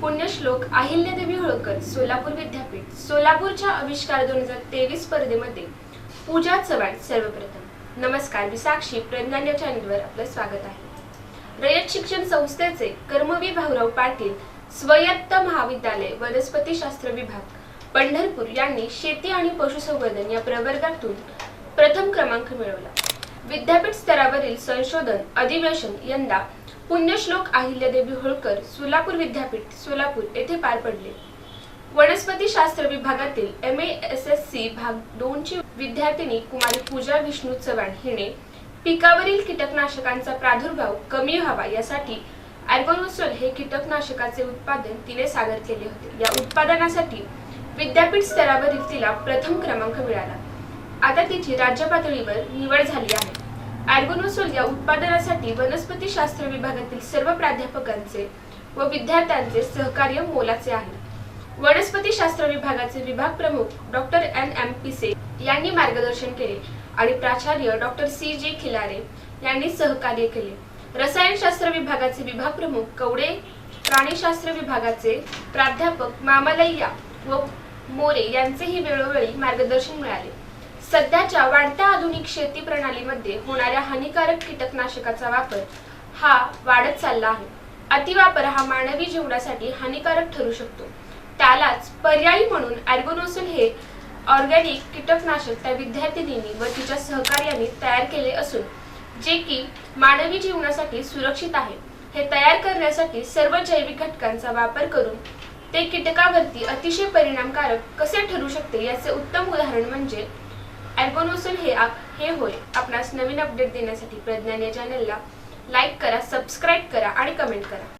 पुण्यश्लोक अहिल्यादेवी होळकर सोलापूर विद्यापीठ सोलापूरच्या आविष्कार दोन हजार तेवीस स्पर्धेमध्ये पूजा चव्हाण सर्वप्रथम. नमस्कार मी साक्षी प्रज्ञान चॅनलवर आपलं स्वागत आहे. रयत शिक्षण संस्थेचे कर्मवीर भाऊराव पाटील स्वयत्त महाविद्यालय वनस्पतीशास्त्र विभाग पंढरपूर यांनी शेती आणि पशुसंवर्धन या प्रवर्गातून प्रथम क्रमांक मिळवला. विद्यापीठ स्तरावरील संशोधन अधिवेशन यंदा पुण्यश्लोक अहिल्यादेवी होळकर सोलापूर विद्यापीठ सोलापूर येथे पार पडले. वनस्पती शास्त्र विभागातील एम एस एस सी भाग दोनची विद्यार्थिनी कुमारी पूजा विष्णू चव्हाण हिने पिकावरील कीटकनाशकांचा प्रादुर्भाव कमी व्हावा यासाठी अल्बोनोसोल हे कीटकनाशकाचे उत्पादन तिने सादर केले होते. या उत्पादनासाठी विद्यापीठ स्तरावरील तिला प्रथम क्रमांक मिळाला. आता तिची राज्य पातळीवर निवड झाली आहे. अल्बोनोसोल या उत्पादनासाठी वनस्पती शास्त्र विभागातील सर्व प्राध्यापकांचे व विद्यार्थ्यांचे सहकार्य मोलाचे आहे. वनस्पती शास्त्र विभागाचे विभाग प्रमुख डॉक्टर एन एम पिसे यांनी मार्गदर्शन केले आणि प्राचार्य डॉक्टर सी जे खिलारे यांनी सहकार्य केले. रसायनशास्त्र विभागाचे विभाग प्रमुख कवडे प्राणीशास्त्र विभागाचे प्राध्यापक मामलय्या व मोरे यांचेही वेळोवेळी मार्गदर्शन मिळाले. सध्याच्या आधुनिक शेती प्रणालीमध्ये होणाऱ्या हानिकारक कीटकनाशकाचा वापर हा वाढत चालला आहे. अतिवापर हा मानवी जीवनासाठी हानिकारक ठरू शकतो. त्यालाच पर्यायी म्हणून अल्बोनोसिल हे ऑर्गॅनिक कीटकनाशक त्या विद्यार्थिनींनी व तिच्या सहकार्याने तयार केले असून जे की मानवी जीवनासाठी सुरक्षित आहे. हे तयार करण्यासाठी सर्व जैविक घटकांचा वापर करून ते कीटकावरती अतिशय परिणामकारक कसे ठरू शकते याचे उत्तम उदाहरण म्हणजे अल्बोनोसिल हे आप- हे होय. आपणास नवीन अपडेट देण्यासाठी प्रज्ञान या चॅनलला लाईक करा सबस्क्राईब करा आणि कमेंट करा.